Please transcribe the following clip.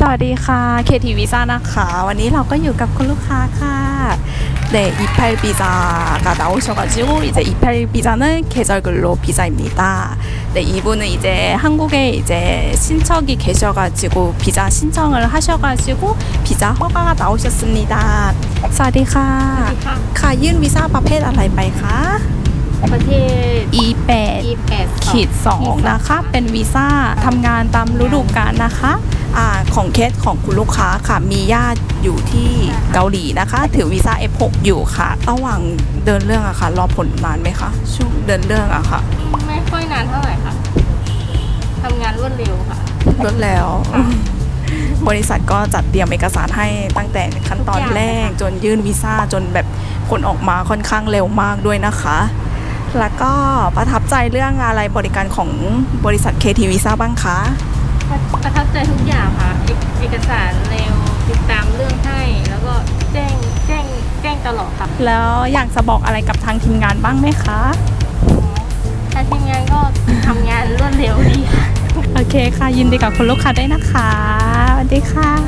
สวัสดีค่ะ KT Visa นะคะ วันนี้เราก็อยู่กับคุณลูกค้าค่ะ 네, 28 비자가 나오셔가지고 이제 28 비자는 계절근로 비자입니다. 네, 이분은 이제 한국에 이제 친척이 계셔가지고 비자 신청을 하셔가지고 비자 허가가 나오셨습니다. สวัสดีค่ะ ค่ะ ค่ะยื่นวีซ่าประเภทอะไรไปคะ ประเทศ E8 28 ขีด2นะคะ เป็นวีซ่าทำงานตามฤดูกาลนะคะ อ่าของเคสของคุณลูกค้าค่ะ มีญาติอยู่ที่เกาหลีนะคะ ถือวีซ่า F6 อยู่ค่ะ ระหว่างเดินเรื่องอะค่ะ รอผลนานไหมคะ ช่วงเดินเรื่องอะค่ะ ไม่ค่อยนานเท่าไหร่ค่ะทำงานรวดเร็วค่ะ รวดแล้ว บริษัทก็จัดเตรียมเอกสารให้ตั้งแต่ขั้นตอนทุกอย่างแรกเลยค่ะจนยื่นวีซ่าจนแบบผลออกมาค่อนข้างเร็วมากด้วยนะคะ แล้วก็ประทับใจเรื่องอะไรบริการของบริษัท KT Visa บ้างคะ ประทับใจทุกอย่างค่ะเอกเอกสารเร็วติดตามเรื่องให้ แล้วก็แจ้งแจ้งแจ้งตลอดค่ะแล้วอยากจะบอกอะไรกับทางทีมงานบ้างไหมคะถ้าทีมงานก็ทำงานรวดเร็วดีค่ะ โอเคค่ะ ยินดีกับคุณลูกค้าได้วยนะคะสวัสดีค่ะอ่า